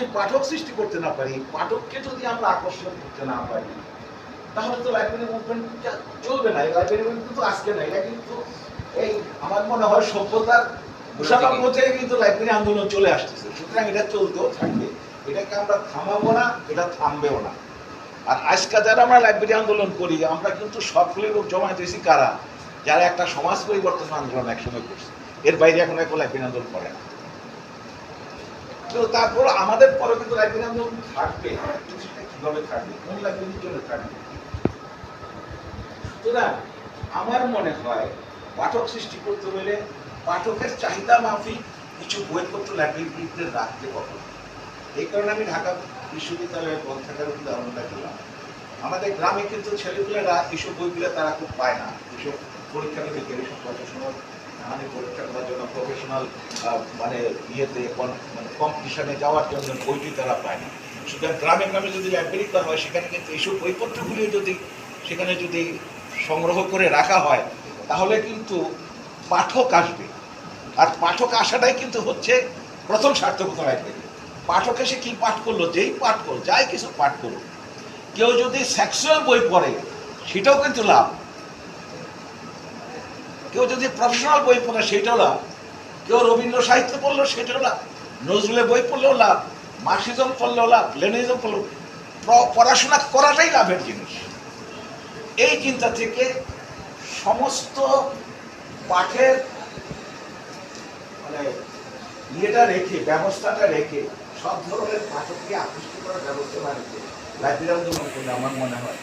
যদি পাঠক সৃষ্টি করতে না পারি পাঠককে যদি আমরা আকর্ষণ করতে না পারি তাহলে তো লাইব্রেরি মুভমেন্ট চলবে না এই লাইব্রেরি মুভমেন্ট কিন্তু আজকে না এটা কিন্তু এই আমার মনে হয় সভ্যতার কুশালম্ব থেকে কিন্তু লাইব্রেরি আন্দোলন চলে আসতেছে সুতরাং এটা চলতেও থাকবে এটাকে আমরা থামাবো না এটা থামবেও না। আর আজকে যারা আমরা লাইব্রেরি আন্দোলন করি আমরা কিন্তু সবগুলি লোক জমা দিয়েছি কারা? যারা একটা সমাজ পরিবর্তন আন্দোলন একসঙ্গে করছে এর বাইরে এখন এখন লাইব্রেরি আন্দোলন করে না। তো তারপর আমাদের পরে কিন্তু লাইব্রেরি আন্দোলন থাকবে কিন্তু কীভাবে থাকবে, কোন লাইব্রেরির জন্য থাকবে? সুতরাং আমার মনে হয় পাঠক সৃষ্টি করতে হলে পাঠকের চাহিদা মাফিক কিছু বইপত্র লাইব্রেরিতে রাখতে হবে। এই কারণে আমি ঢাকা বিশ্ববিদ্যালয়ের গ্রন্থাগার উদাহরণটা দিলাম আমাদের গ্রামে কিন্তু ছেলেগুলোরা এইসব বইগুলো তারা খুব পায় না। এইসব পরীক্ষা নিতে এইসব করার জন্য প্রফেশনাল মানে ইয়েতে মানে কম্পিটিশনে যাওয়ার জন্য বইটি তারা পায় না সুতরাং গ্রামে গ্রামে যদি লাইব্রেরি করা হয়, সেখানে কিন্তু এইসব বইপত্রগুলি যদি সেখানে যদি সংগ্রহ করে রাখা হয়, তাহলে কিন্তু পাঠক আসবে। আর পাঠক আসাটাই কিন্তু হচ্ছে প্রথম সার্থকতা লাইব্রেরি পাঠক এসে কি পাঠ করল? যেই পাঠ করল যাই কিছু পাঠ করল কেউ যদি সেক্সুয়াল বই পড়ে, সেটাও কিন্তু লাভ। কেউ যদি প্রফেশনাল বই পড়ে, সেটাও লাভ। কেউ রবীন্দ্র সাহিত্য পড়ল সেটাও লাভ। নজরুলের বই পড়লেও লাভ, মার্কসিজম পড়লেও লাভ লেনিজম পড়লেও পড়াশোনা করাটাই লাভের জিনিস। এই চিন্তা থেকে সমস্ত পাঠের মানে ইয়েটা রেখে, ব্যবস্থাটা রেখে সব ধরনের পাঠককে আকৃষ্ট করার ব্যবস্থা রেখে লাইব্রেরি আন্দোলন করলে আমার মনে হয়।